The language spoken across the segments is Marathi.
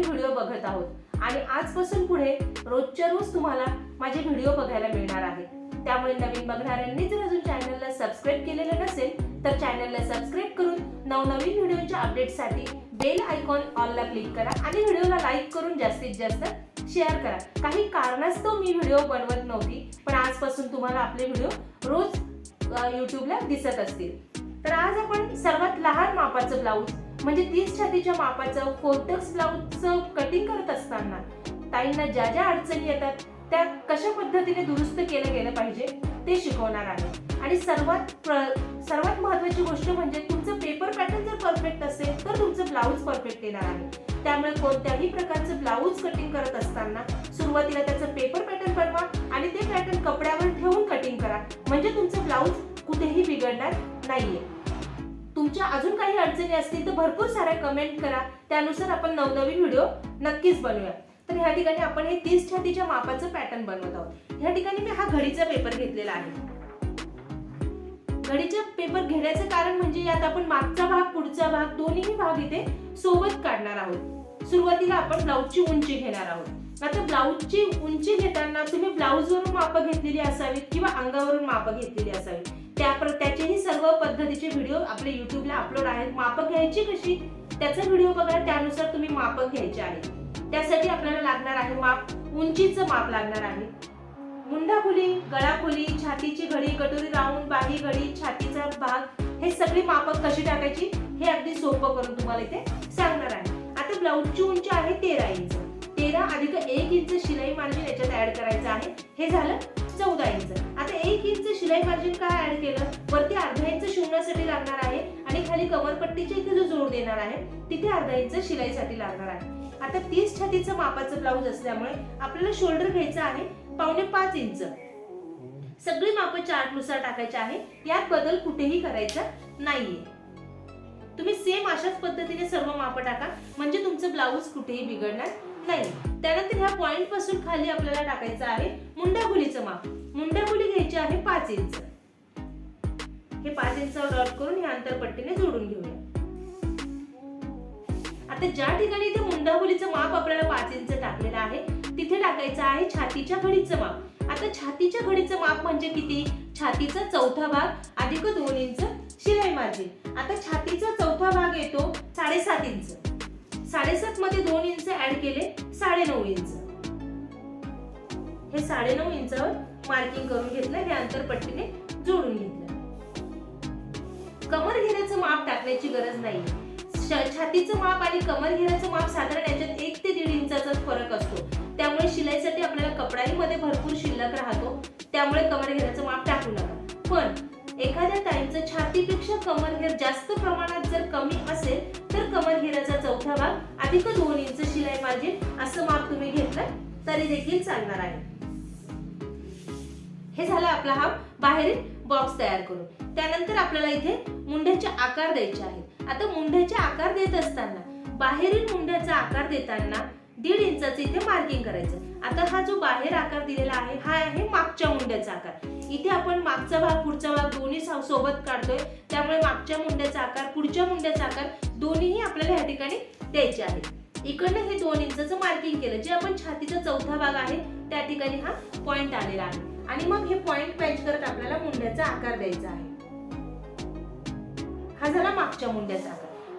मराठी व्हिडिओ बघत आहोत. आणि आजपासून पुढे रोजच्या रोज तुम्हाला माझे व्हिडिओ बघायला मिळणार आहे. त्यामुळे नवीन बघणाऱ्यांनी जर अजून चॅनलला सबस्क्राईब केलेलं नसेल तर चॅनलला सबस्क्राईब करून नवनवीन व्हिडिओच्या अपडेटसाठी बेल आयकॉन ऑलला क्लिक करा आणि व्हिडिओला लाईक करून जास्तीत जास्त शेअर करा. काही कारणास्तव मी व्हिडिओ बनवत नव्हती पण आजपासून तुम्हाला आपले व्हिडिओ रोज यूट्यूबला दिसत असतील. तर आज आपण सर्वात लहान मापाचं ब्लाऊज म्हणजे तीस छातीच्या मापाचं फोर्टक्स ब्लाऊजचं कटिंग करत असताना ताईंना ज्या ज्या अडचणी येतात त्या कशा पद्धतीने दुरुस्त केलं गेलं पाहिजे ते शिकवणार आहे. आणि सर्वात सर्वात महत्वाची गोष्ट म्हणजे तुमचं पेपर पॅटर्न जर परफेक्ट असेल तर तुमचं ब्लाऊज परफेक्ट येणार आहे. त्यामुळे कोणत्याही प्रकारचं ब्लाऊज कटिंग करत असताना सुरुवातीला त्याचं पेपर पॅटर्न बनवा आणि ते पॅटर्न कपड्यावर ठेवून कटिंग करा. म्हणजे तुमचं ब्लाऊज कुठेही बिघडणार नाहीये. तुमच्या अजून काही अडचणी असतील तर भरपूर साऱ्या कमेंट करा. त्यानुसार आपण नवनवीन व्हिडिओ नक्कीच बनवूया तर ह्या ठिकाणी आपण हे तीस छातीच्या मापाचं पॅटर्न बनवत आहोत. ह्या ठिकाणी मी हा घडीचा पेपर घेतलेला आहे. घडीचा पेपर घेण्याचं कारण म्हणजे यात आपण मागचा भाग पुढचा भाग दोन्ही भाग इथे सोबत काढणार आहोत. सुरुवातीला आपण ब्लाऊजची उंची घेणार आहोत. आता ब्लाऊजची उंची घेताना तुम्ही ब्लाऊजवरून मापं घेतलेली असावीत किंवा अंगावरून मापं घेतलेली असावीत. त्या प्र- त्याचेही सर्व पद्धतीचे व्हिडिओ आपले युट्यूबला अपलोड आहेत. मापं घ्यायची कशी? त्याचा व्हिडिओ बघा त्यानुसार तुम्ही मापं घ्यायचे आहे त्यासाठी आपल्याला लागणार आहे माप उंचीचं माप लागणार आहे. मुंडा खोली गळा खोली छातीची घडी कटोरी राऊंड बाही घडी छातीचा भाग हे सगळी मापं कशी टाकायची? हे अगदी सोपं करून तुम्हाला इथे सांगणार आहे. आता ब्लाऊजची उंची आहे तेरा इंच. तेरा अधिक एक इंच शिलाई मार्जिन याच्यात ऍड करायचं आहे. हे झालं चौदा इंच आता एक इंच शिलाई मार्जिन काय ऍड केलं? वरती अर्धा इंच शिवण्यासाठी लागणार आहे आणि खाली कमरपट्टीच्या इथे जो जोड देणार आहे तिथे अर्धा इंच शिलाईसाठी लागणार आहे. आता तीस छातीचं मापाचं ब्लाऊज असल्यामुळे आपल्याला शोल्डर घ्यायचं आहे पावणे पाच इंच सगळी माप चार्टनुसार टाकायचे आहे. यात बदल कुठेही करायचा नाहीये. तुम्ही सेम अशाच पद्धतीने सर्व माप टाका. म्हणजे तुमचं ब्लाऊज कुठेही बिघडणार नाही त्यानंतर ह्या पॉइंटपासून खाली आपल्याला टाकायचं आहे मुंडाखोलीचं माप. मुंडाखोली घ्यायची आहे पाच इंच. हे पाच इंचावर डॉट करून ह्या अंतरपट्टीने जोडून घेऊया. आता ज्या ठिकाणी इथे मुंडाखोलीचं माप आपल्याला पाच इंच टाकलेलं आहे तिथे टाकायचं आहे छातीच्या घडीचं माप. आता छातीच्या घडीचं माप म्हणजे किती? छातीचा चौथा भाग अधिक दोन इंच शिलाई मार्जिन. आता छातीचा चौथा भाग येतो साडेसात इंच. साडेसात मध्ये दोन इंच ऍड केले साडेनऊ इंच. हे साडेनऊ इंचावर मार्किंग करून घेतलं हे अंतरपट्टीने जोडून घेतलं. कमर घेण्याचं माप टाकण्याची गरज नाही छातीचं माप आणि कमर घेण्याचं माप साधारण याच्यात एक ते दीड इंचाचा फरक असतो. त्यामुळे शिलाईसाठी आपल्याला कपडाही मध्ये भरपूर शिल्लक राहतो. त्यामुळे कमर घेण्याचं माप टाकू नका. पण एखाद्या ताईंचं छातीपेक्षा कमर घेर जास्त प्रमाणात जर कमी असेल कमर घेण्याचा चौथा भाग अधिक दोन इंच शिलाई मार्जिन असं माप तुम्ही घेतलं तरी देखील चालणार आहे. हे झालं आपला हा बाहेरील बॉक्स तयार करून. त्यानंतर आपल्याला इथे मुंड्याचे आकार द्यायचे आहेत. आता मुंड्याचे आकार देत असताना बाहेरील मुंड्याचा आकार देताना दीड इंचाचं इथे मार्किंग करायचं. आता हा जो बाहेर आकार दिलेला आहे हा आहे मागच्या मुंड्याचा आकार. इथे आपण मागचा भाग पुढचा भाग दोन्ही सोबत काढतोय. त्यामुळे मागच्या मुंड्याचा आकार पुढच्या मुंड्याचा आकार दोन्हीही आपल्याला ह्या ठिकाणी द्यायचे आहे. इकडनं हे दोन इंचाचं मार्किंग केलं. जे आपण छातीचा चौथा भाग आहे त्या ठिकाणी हा पॉइंट आलेला आहे. आणि मग हे पॉइंट मॅच करत आपल्याला मुंड्याचा आकार द्यायचा आहे. हा झाला मागच्या मुंड्याचा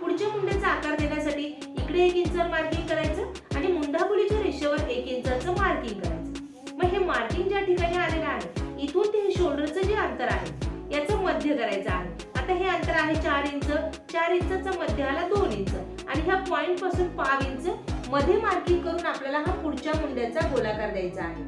पुढच्या मुंड्याचा आकार देण्यासाठी इकडे एक इंच मार्किंग करायचं आणि मुंडाखोलीच्या रेषेवर एक इंचाचं मार्किंग करायचं. मग हे मार्किंग ज्या ठिकाणी आलेलं आहे इथून ते शोल्डरचं जे अंतर आहे याचं मध्य करायचं आहे. आता हे अंतर आहे चार इंच चार इंचाचं मध्य आला दोन इंच. आणि ह्या पॉइंटपासून पाव इंच मध्ये मार्किंग करून आपल्याला हा पुढच्या मुंड्याचा गोलाकार द्यायचा आहे.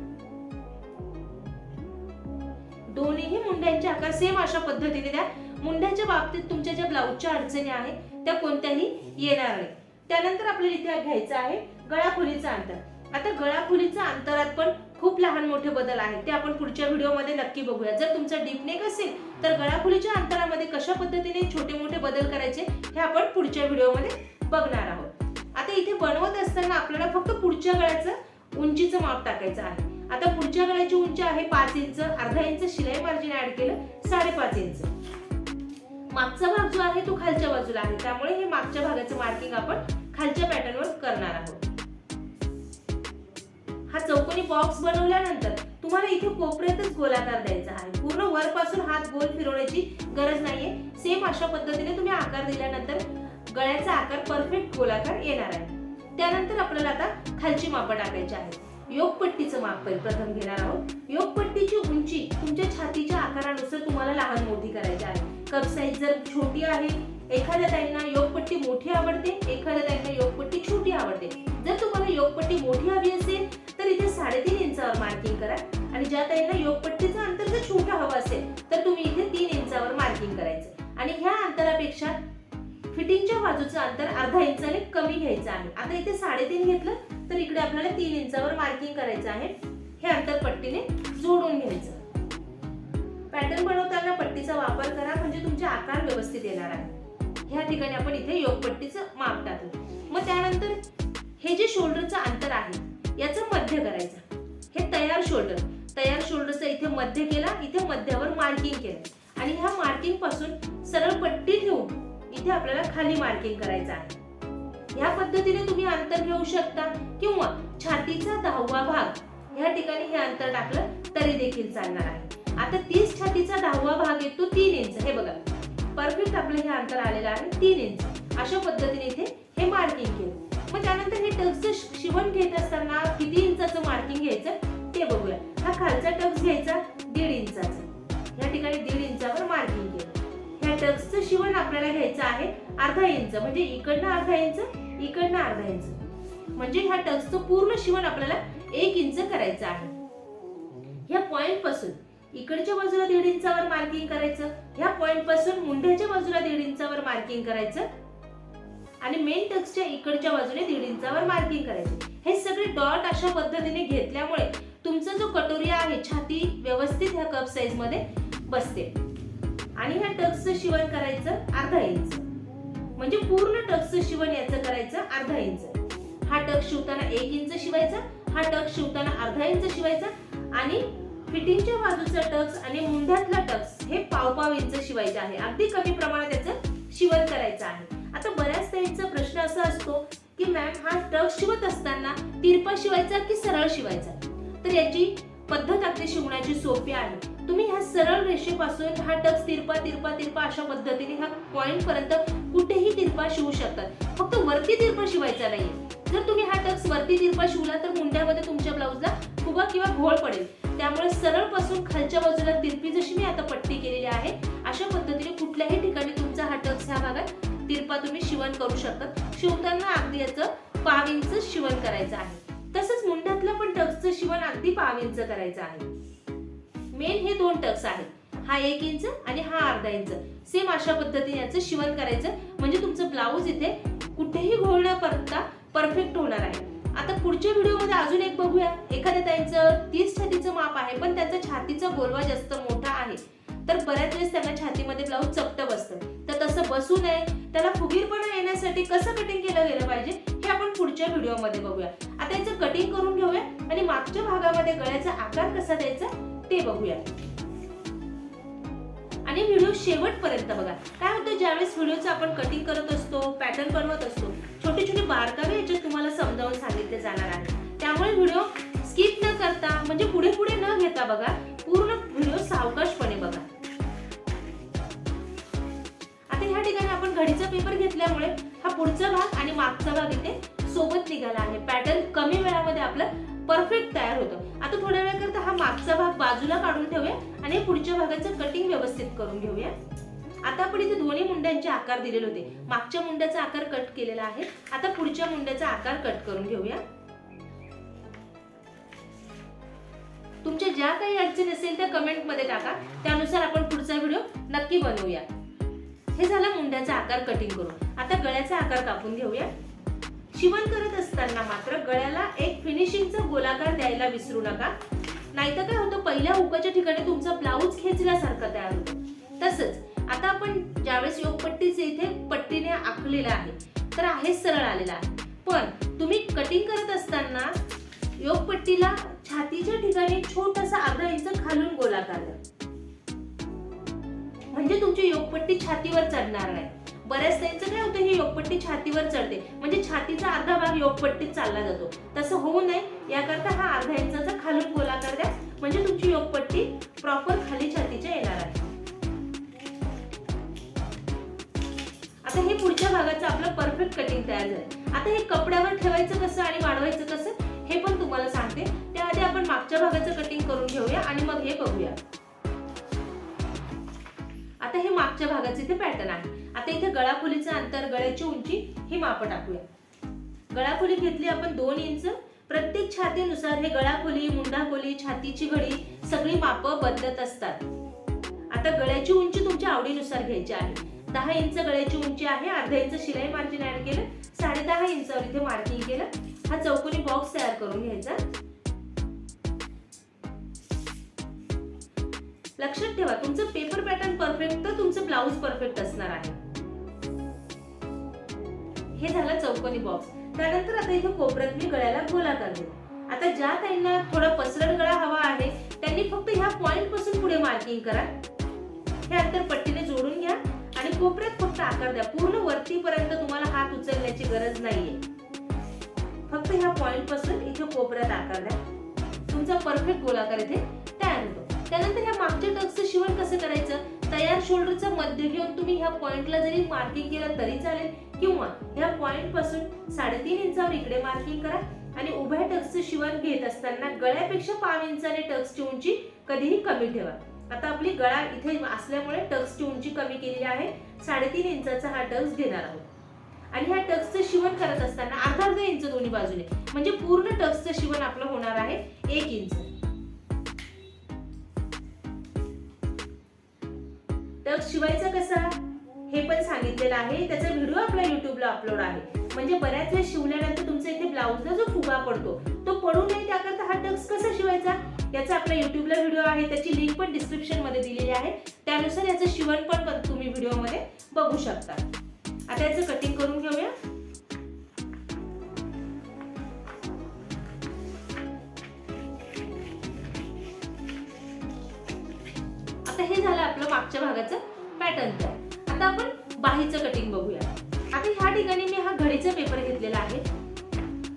दोन्हीही मुंड्यांचे आकार सेम अशा पद्धतीने द्या. मुंड्याच्या बाबतीत तुमच्या ज्या ब्लाऊजच्या अडचणी आहेत त्या कोणत्याही येणार नाही. त्यानंतर आपल्याला इथे घ्यायचं आहे गळाखोलीचं अंतर. आता गळाखोलीच्या अंतरात पण खूप लहान मोठे बदल आहेत. ते आपण पुढच्या व्हिडिओमध्ये नक्की बघूया. जर तुमचा डीप नेक असेल तर गळाखोलीच्या अंतरामध्ये कशा पद्धतीने छोटे मोठे बदल करायचे हे आपण पुढच्या व्हिडिओमध्ये बघणार आहोत. आता इथे बनवत असताना आपल्याला फक्त पुढच्या गळ्याचं उंचीचं माप टाकायचं आहे. आता पुढच्या गळ्याची उंची आहे पाच इंच. अर्धा इंच शिलाई मार्जिन ऍड केलं साडेपाच इंच. मागचा भाग जो आहे तो खालच्या बाजूला आहे. त्यामुळे हे मागच्या भागाचं मार्किंग आपण खालच्या पॅटर्नवर करणार आहोत. हा चौकोनी बॉक्स बनवल्यानंतर तुम्हाला इथे कोपऱ्यातच गोलाकार द्यायचा आहे. पूर्ण वरपासून हात गोल फिरवण्याची गरज नाहीये. सेम अशा पद्धतीने तुम्ही आकार दिल्यानंतर गळ्याचा आकार परफेक्ट गोलाकार येणार आहे. त्यानंतर आपल्याला आता खालची मापं टाकायची आहे योगपट्टीचं माप प्रथम घेणार आहोत. योगपट्टीची उंची तुमच्या छातीच्या आकारानुसार तुम्हाला लहान मोठी करायची आहे कप साईज जर छोटी आहे एखाद्या ताईंना योगपट्टी मोठी आवडते एखाद्या ताईंना योगपट्टी छोटी आवडते. जर तुम्हाला योगपट्टी मोठी हवी असेल तर इथे साडेतीन इंचावर मार्किंग करा. आणि ज्या ताईंना योगपट्टीचं अंतर जर छोटं हवं असेल तर तुम्ही इथे तीन इंचावर मार्किंग करायचं. आणि ह्या अंतरापेक्षा फिटिंगच्या बाजूचं अंतर अर्धा इंचाने कमी घ्यायचं आहे. आता इथे साडेतीन घेतलं तर इकडे आपल्याला तीन इंचावर मार्किंग करायचं आहे. हे अंतर पट्टीने व्यवस्थित आहे. ह्या ठिकाणी आपण इथे योगपट्टीचं माप टाकलं. मग त्यानंतर हे जे शोल्डरचं अंतर आहे याचं मध्य करायचं. हे तयार शोल्डर. तयार शोल्डरचं इथे मध्य केला इथे मध्यावर मार्किंग केलं. आणि ह्या मार्किंगपासून सरळ पट्टी ठेवून इथे आपल्याला खाली मार्किंग करायचं आहे. या पद्धतीने तुम्ही अंतर घेऊ शकता किंवा छातीचा दहावा भाग. ह्या ठिकाणी हे अंतर टाकलं तरी देखील चालणार आहे. आता तीस छातीचा दहावा भाग येतो तीन इंच. हे बघा. परफेक्ट आपलं हे अंतर आलेलं आहे तीन इंच अशा पद्धतीने इथे हे मार्किंग केलं. मग त्यानंतर हे टक्सचं शिवण घेत असताना किती इंचाचं मार्किंग घ्यायचं ते बघूया. हा खालचा टक्स घ्यायचा दीड इंचाचा या ठिकाणी दीड इंचावर मार्किंग केलं. ह्या टक्सचं शिवण आपल्याला घ्यायचं आहे अर्धा इंच म्हणजे इकडनं अर्धा इंच इकडनं अर्धा इंच म्हणजे ह्या टक्सचं पूर्ण शिवण आपल्याला एक इंच करायचं आहे. ह्या पॉइंटपासून इकडच्या बाजूला दीड इंचावर मार्किंग करायचं ह्या पॉइंटपासून मुंढ्याच्या बाजूला दीड इंचावर मार्किंग करायचं. आणि मेन टक्सच्या इकडच्या बाजूने दीड इंचावर मार्किंग करायचं. हे सगळे डॉट अशा पद्धतीने घेतल्यामुळे तुमचा जो कटोरी आहे छाती व्यवस्थित ह्या कप साईजमध्ये बसते. आणि ह्या टक्सचं शिवण करायचं अर्धा इंच म्हणजे पूर्ण टक्सचं शिवण याचं करायचं अर्धा इंच हा टक्स शिवताना एक इंच शिवायचा हा टक्स शिवताना अर्धा इंच शिवायचा आणि फिटिंगच्या बाजूचा टक्स आणि मुंढ्यातला टक्स हे पाव पाव इंच शिवायचे आहे. अगदी कमी प्रमाणात त्याचं शिवण करायचं आहे. आता बऱ्याच ताईंचा प्रश्न असा असतो की मॅम हा टक्स शिवत असताना तिरपा शिवायचा की सरळ शिवायचा? तर याची पद्धत अगदी शिवण्याची सोपी आहे. तुम्ही ह्या सरळ रेषेपासून हा टक्स तिरपा तिरपा तिरपा अशा पद्धतीने ह्या पॉइंट पर्यंत कुठेही तिरपा शिवू शकतात. फक्त वरती तिरपा शिवायचा नाही जर तुम्ही हा टक्स वरती तिरपा शिवला तर मुंड्यामध्ये तुमच्या ब्लाऊजला फुगा किंवा घोळ पडेल. त्यामुळे सरळपासून खालच्या बाजूला तिरपी जशी मी आता पट्टी केलेली आहे अशा पद्धतीने कुठल्याही ठिकाणी तुमचा हा टक्स ह्या भागात तिरपा तुम्ही शिवण करू शकतात शिवताना अगदी याचं पाव इंच शिवण करायचं आहे. तसंच मुंड्यातलं पण टक्सचं शिवण अगदी पाव इंच करायचं आहे. मेन हे दोन टक्स आहेत. हा एक इंच आणि हा अर्धा इंच. सेम अशा पद्धतीने याचं शिवण करायचं. म्हणजे तुमचं ब्लाऊज इथे कुठेही घोळ न करता परफेक्ट होणार आहे. आता पुढच्या व्हिडिओमध्ये अजून एक बघूया. एखाद्या त्यांचं तीस छातीचं माप आहे पण त्यांचा छातीचा गोलवा जास्त मोठा आहे. तर बऱ्याच वेळेस त्यांना छातीमध्ये ब्लाऊज चपट बसतं. तर तसं बसू नये. त्याला फुगीरपणा येण्यासाठी कसं कटिंग केलं गेलं पाहिजे हे आपण पुढच्या व्हिडिओमध्ये बघूया. आता याचं कटिंग करून घेऊया आणि मागच्या भागामध्ये गळ्याचा आकार कसा द्यायचा ते बघूया. आणि व्हिडिओ शेवटपर्यंत बघा. काय होतं ज्यावेळेस व्हिडिओचं आपण कटिंग करत असतो पॅटर्न बनवत असतो छोटे छोटे बारकावे याच्यात तुम्हाला समजावून सांगितले जाणार आहे. त्यामुळे व्हिडिओ स्किप न करता म्हणजे पुढे पुढे न घेता बघा पूर्ण व्हिडिओ सावकाशपणे बघा. आता ह्या ठिकाणी आपण घडीचा पेपर घेतल्यामुळे हा पुढचा भाग आणि मागचा भाग इथे सोबत निघाला आहे. पॅटर्न कमी वेळामध्ये आपलं परफेक्ट तयार होतं. आता थोड्या वेळाकरता हा मागचा भाग बाजूला काढून ठेवूया. आणि पुढच्या भागाचं कटिंग व्यवस्थित करून घेऊया. आता आपण इथे दोन्ही मुंड्यांचे आकार दिलेले होते. मागच्या मुंड्याचा आकार कट केलेला आहे. आता पुढच्या मुंड्याचा आकार कट करून घेऊया. तुमच्या ज्या काही अडचणी असेल त्या कमेंटमध्ये टाका. त्यानुसार आपण पुढचा व्हिडिओ नक्की बनवूया. हे झालं मुंड्याचा आकार कटिंग करून. आता गळ्याचा आकार कापून घेऊया. शिवण करत असताना मात्र गळ्याला एक फिनिशिंगचा गोलाकार द्यायला विसरू नका. नाहीतर काय होतं पहिल्या हुकाच्या ठिकाणी तुमचा ब्लाऊज खेचल्यासारखा तयार होतो. तसंच आता आपण ज्यावेळेस योगपट्टीचे इथे पट्टीने आखलेलं आहे तर आहे सरळ आलेला आहे. पण तुम्ही कटिंग करत असताना योगपट्टीला छातीच्या ठिकाणी छोटासा अर्धा इंच खालून गोलाकार द्या म्हणजे तुमची योगपट्टी छातीवर चढणार नाही. बऱ्याच त्यांचं काय होतं हे योगपट्टी छातीवर चढते. म्हणजे छातीचा अर्धा भाग योगपट्टीत चालला जातो. तसं होऊ नये. याकरता हा अर्धा इंचाचा खालून गोलाकार द्या. म्हणजे तुमची योगपट्टी प्रॉपर खाली छातीच्या येणार आहे. आता हे पुढच्या भागाचं आपलं परफेक्ट कटिंग तयार झालं आता हे कपड्यावर ठेवायचं कसं आणि वाढवायचं कसं हे पण तुम्हाला सांगते. त्याआधी आपण मागच्या भागाचं कटिंग करून घेऊया आणि मग हे बघूया. आता हे मागच्या भागाचे इथे पॅटर्न आहे. आता इथे गळाखोलीचं अंतर गळ्याची उंची ही माप टाकूया. गळाखोली घेतली आपण दोन इंच. प्रत्येक छातीनुसार हे गळाखोली मुंडाखोली छातीची घडी सगळी माप बदलत असतात. आता गळ्याची उंची तुमच्या आवडीनुसार घ्यायची आहे. दहा इंच गळ्याची उंची आहे अर्धा इंच शिलाई मार्जिन ऍड केलं साडे दहा इंचावर इथे मार्किंग केलं. हा चौकोनी बॉक्स तयार करून घ्यायचा. लक्षात ठेवा तुमचं पेपर पॅटर्न परफेक्ट तर तुमचं ब्लाऊज परफेक्ट असणार आहे. हे झालं चौकोनी बॉक्स त्यानंतर आता इथे कोपऱ्यात मी गळ्याला गोलाकार देते आता ज्या ताईंना थोडा पसरट गळा हवा आहे त्यांनी फक्त ह्या पॉइंटपासून पुढे मार्किंग करा. हे अंतर पट्टीने जोडून घ्या आणि कोपऱ्यात फक्त आकार द्या. पूर्ण वरतीपर्यंत तुम्हाला हात उचलण्याची गरज नाहीये. फक्त ह्या पॉइंटपासून इथे कोपऱ्यात आकार द्या. तुमचा परफेक्ट गोलाकार इथे तयार होतो. त्यानंतर ह्या मागच्या टक्सचं शिवण कसं करायचं? तयार शोल्डरचं मध्य घेऊन तुम्ही ह्या पॉइंटला जरी मार्किंग केलं तरी चालेल. किंवा ह्या पॉइंटपासून साडेतीन इंचावर इकडे मार्किंग करा आणि उभ्या टक्सचं शिवण घेत असताना गळ्यापेक्षा पाव इंचाने टक्सची उंची कधीही कमी ठेवा. आता आपली गळा इथे असल्यामुळे टक्सची उंची कमी केलेली आहे. साडेतीन इंचाचा हा टक्स घेणार आहोत. आणि ह्या टक्सचं शिवण करत असताना अर्धा अर्धा इंच दोन्ही बाजूने म्हणजे पूर्ण टक्सचं शिवण आपलं होणार आहे एक इंच. शिवायचा कसा? हे पण सांगितलेलं आहे. त्याचा व्हिडिओ आपल्या युट्यूबला अपलोड आहे. म्हणजे बऱ्याच वेळेस शिवल्यानंतर तुमचा इथे ब्लाऊजला जो फुगा पडतो तो पडू नये त्याकरता हा टक्स कसा शिवायचा? याचा आपल्या युट्यूबला व्हिडिओ आहे. त्याची लिंक पण डिस्क्रिप्शनमध्ये दिलेली आहे. त्यानुसार याचं शिवण पण तुम्ही व्हिडिओमध्ये बघू शकता. आता याचं कटिंग करून घेऊया. आता हे झालं आपलं मागच्या भागाचं. पॅटर्न तयार आता आपण बाहीचं कटिंग बघूया. आता ह्या ठिकाणी मी हा घडीचा पेपर घेतलेला आहे.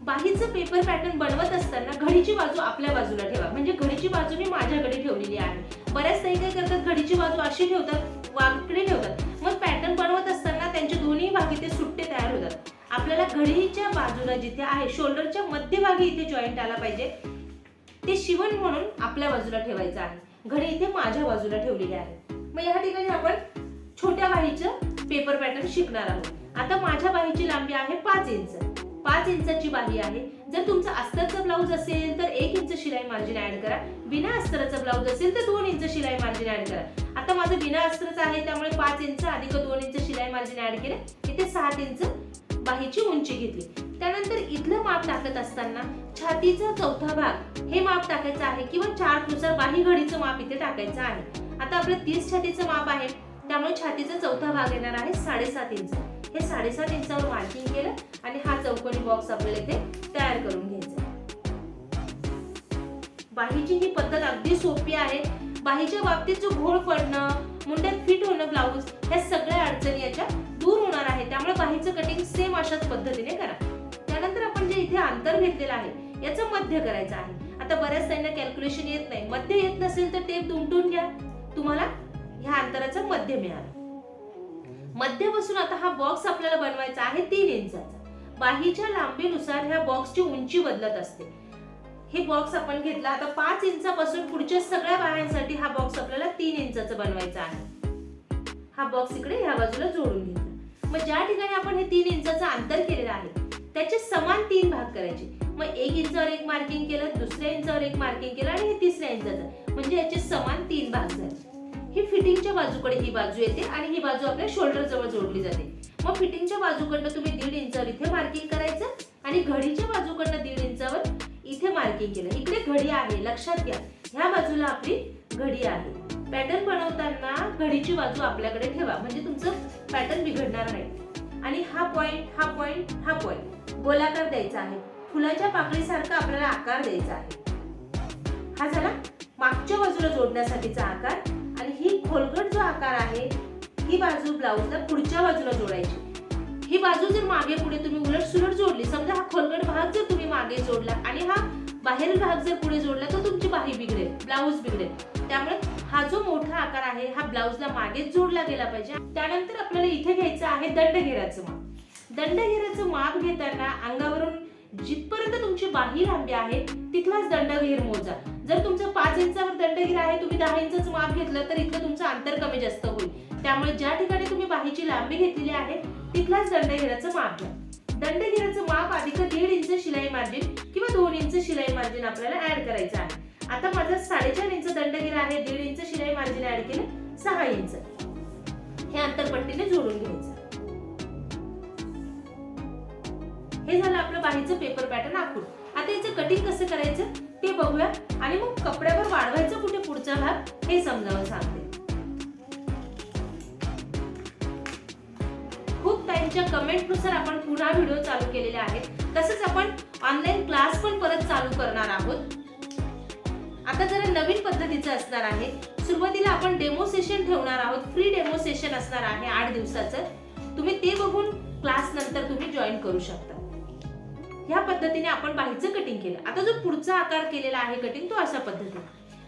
बाहीचं पेपर पॅटर्न बनवत असताना घडीची बाजू आपल्या बाजूला ठेवा. म्हणजे घडीची बाजू मी माझ्याकडे ठेवलेली आहे. बऱ्याच ताई काय करतात? घडीची बाजू अशी ठेवतात वाकडे ठेवतात. मग पॅटर्न बनवत असताना त्यांचे दोन्ही भागी ते सुट्टे तयार होतात. आपल्याला घडीच्या बाजूला जिथे आहे शोल्डरच्या मध्यभागी इथे जॉईंट आला पाहिजे. ते शिवण म्हणून आपल्या बाजूला ठेवायचं आहे. घडी इथे माझ्या बाजूला ठेवलेली आहे. मग या ठिकाणी आपण पेपर पॅटर्न शिकणार आहोत. आता माझ्या बाहीची लांबी आहे पाच इंच. पाच इंचाची बाही आहे. जर तुमचा अस्तरचा ब्लाऊज असेल तर एक इंच शिलाई मार्जिन ऍड करा. बिना अस्तराचा ब्लाऊज असेल तर दोन इंच शिलाई मार्जिन ऍड करा. आता माझं बिना अस्तरचं आहे त्यामुळे पाच इंच अधिक दोन इंच शिलाई मार्जिन ऍड केलं. इथे सात इंच बाहीची उंची घेतली. त्यानंतर इथलं माप टाकत असताना छातीचा चौथा भाग हे माप टाकायचं आहे किंवा चारनुसार बाही घडीचं माप इथे टाकायचं आहे. आता आपलं तीस छातीचं माप आहे. त्यामुळे छातीचा चौथा भाग येणार आहे साडेसात इंच. हे साडेसात इंचावर मार्किंग केलं आणि हा चौकोनी बॉक्स आपल्याला इथे तयार करून घ्यायचा बाहीची ही पद्धत अगदी सोपी आहे. बाहीच्या बाबतीत जो घोळ पडणं मुंड्यात फिट होणं ब्लाऊज ह्या सगळ्या अडचणी याच्या दूर होणार आहे. त्यामुळे बाहीचं कटिंग सेम अशाच पद्धतीने करा. त्यानंतर आपण जे इथे अंतर घेतलेलं आहे याचं मध्य करायचं आहे. आता बऱ्याच त्यांना कॅल्क्युलेशन येत नाही. मध्य येत नसेल तर टेप दुमटून घ्या. तुम्हाला ह्या अंतराचं मध्य मिळालं. मध्य बसून आता हा बॉक्स आपल्याला बनवायचा आहे तीन इंचाचा. बाहीच्या लांबीनुसार ह्या बॉक्सची उंची बदलत असते. हे बॉक्स आपण घेतला. आता पाच इंचापासून पुढच्या सगळ्या बाह्यांसाठी हा बॉक्स आपल्याला तीन इंचाचा बनवायचा आहे. हा बॉक्स इकडे ह्या बाजूला जोडून घेतला. मग ज्या ठिकाणी आपण हे तीन इंचाचं अंतर केलेलं आहे त्याचे समान तीन भाग करायचे. मग एक इंचावर एक मार्किंग केलं दुसऱ्या इंचावर एक मार्किंग केलं आणि हे तिसऱ्या इंचाचं. म्हणजे याचे समान तीन भाग झाले. ही फिटिंगच्या बाजूकडे ही बाजू येते आणि ही बाजू आपल्या शोल्डर जवळ जोडली जाते. मग फिटिंगच्या बाजूकडनं तुम्ही दीड इंचावर इथे मार्किंग करायचं आणि घडीच्या बाजूकडनं दीड इंचावर इथे मार्किंग केलं. इकडे घडी आहे लक्षात घ्या. ह्या बाजूला आपली घडी आहे. पॅटर्न बनवताना घडीची बाजू आपल्याकडे ठेवा. म्हणजे तुमचं पॅटर्न बिघडणार नाही. आणि हा पॉइंट हा पॉइंट हा पॉइंट गोलाकार द्यायचा आहे. फुलाच्या पाकळीसारखा आपल्याला आकार द्यायचा आहे. हा झाला मागच्या बाजूला जोडण्यासाठीचा आकार. आणि ही खोलगट जो आकार आहे ही बाजू ब्लाऊजला पुढच्या बाजूला जोडायची. ही बाजू जर मागे पुढे तुम्ही उलट सुलट जोडली समजा हा खोलगट भाग जर तुम्ही मागे जोडला आणि हा बाहेरील भाग जर पुढे जोडला तर तुमची बाही बिघडेल ब्लाऊज बिघडेल. त्यामुळे हा जो मोठा आकार आहे हा ब्लाऊजला मागेच जोडला गेला पाहिजे. त्यानंतर आपल्याला इथे घ्यायचं आहे दंडघेराचं माप. दंडघेराचं माप घेताना अंगावरून जिथपर्यंत तुमची बाही लांबी आहे तिथलाच दंडगीर मोजा. जर तुमचं पाच इंचावर दंडगीर आहे तुम्ही दहा इंचाचं माप घेतलं तर इथलं तुमचं अंतर कमी जास्त होईल. त्यामुळे ज्या ठिकाणी तुम्ही बाहीची लांबी घेतलेली आहे तिथलाच दंडगिराचं माप घ्या. दंडगिराचं माप अधिक दीड इंच शिलाई मार्जिन किंवा दोन इंच शिलाई मार्जिन आपल्याला ऍड करायचं आहे. आता माझं साडेचार इंच दंडगिरा आहे दीड इंच शिलाई मार्जिन ऍड केलं सहा इंच. हे अंतरपट्टीने जोडून घ्यायचं. हे झालं आपलं बाहीचं पेपर पॅटर्न आखून. आता याचं कटिंग कसं करायचं? ते बघूया. आणि मग कपड्यावर वाढवायचं कुठे पुढचा भाग हे समजावून सांगते. खूप टाइमच्या कमेंटनुसार आपण पुन्हा व्हिडिओ चालू केलेले आहेत. तसंच आपण ऑनलाईन क्लास पण परत चालू करणार आहोत. आता जरा नवीन पद्धतीचं असणार आहे. सुरुवातीला आपण डेमो सेशन ठेवणार आहोत. फ्री डेमो सेशन असणार आहे आठ दिवसाचं. तुम्ही ते बघून क्लास नंतर तुम्ही जॉईन करू शकता. ह्या पद्धतीने आपण बाहेरचं कटिंग केलं. आता जो पुढचा आकार केलेला आहे कटिंग तो अशा पद्धतीने.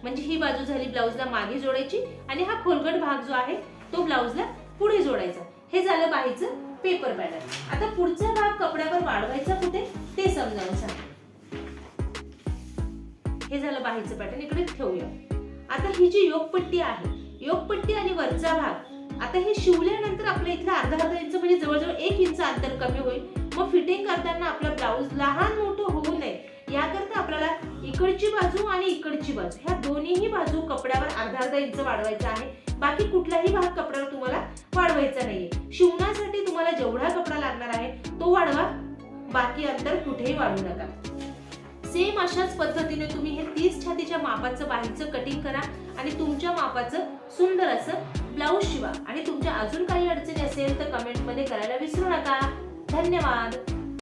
म्हणजे ही बाजू झाली ब्लाऊजला मागे जोडायची आणि हा खोलगट भाग जो आहे तो ब्लाऊजला पुढे जोडायचा. हे झालं बाहीचं पेपर पॅटर्न आता पुढचा भाग कपड्यावर वाढवायचा कुठे? ते समजावून सांग हे झालं बाहेरचं पॅटर्न इकडे ठेवूया. आता ही जी योगपट्टी आहे योगपट्टी आणि वरचा भाग आता हे शिवल्यानंतर आपल्या इथलं अर्धा अर्धा इंच म्हणजे जवळजवळ एक इंच अंतर कमी होईल. फिटिंग करताना आपला ब्लाऊज लहान मोठं होऊ नये. याकरता आपल्याला इकडची बाजू आणि इकडची बाजू ह्या दोन्हीही बाजू कपड्यावर अर्धा अर्धा इंच वाढवायचा आहे. बाकी कुठलाही भाग कपड्यावर तुम्हाला वाढवायचा नाहीये. शिवण्यासाठी तुम्हाला जेवढा कपडा लागणार आहे तो वाढवा. बाकी अंतर कुठेही वाढू नका. सेम अशाच पद्धतीने तुम्ही हे तीस छातीच्या मापाचं बाहेरचं कटिंग करा आणि तुमच्या मापाचं सुंदर असं ब्लाऊज शिवा. आणि तुमच्या अजून काही अडचणी असेल तर कमेंटमध्ये करायला विसरू नका. धन्यवाद.